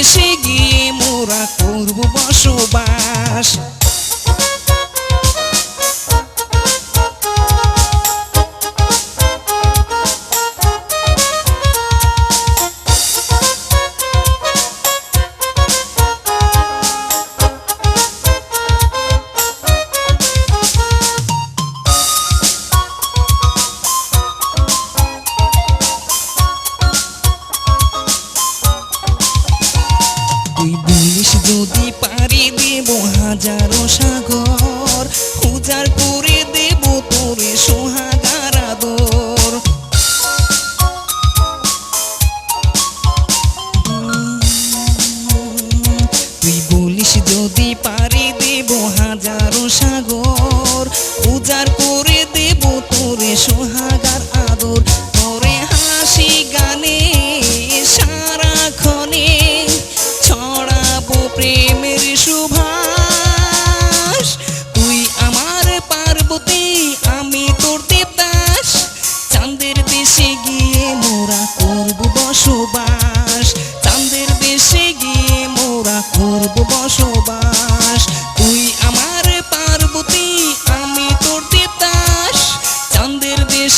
চাঁদের দেশে গিয়ে হাজারো সাগর উজার করে দেব তোরে সোহাগার আদর। তুই বলিস যদি পারি দেব হাজারো সাগর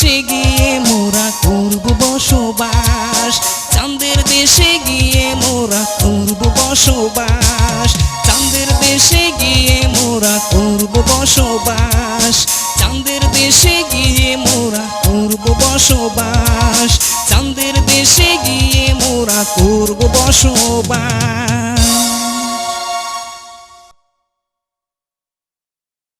দেশে গিয়ে মোরা করব বসবাস। চাঁদের দেশে গিয়ে মোরা করব বসবাস। চাঁদের দেশে গিয়ে মোরা করব বসবাস। চাঁদের দেশে গিয়ে মোরা করব বসবাস। চাঁদের দেশে গিয়ে মোরা করব বসবাস।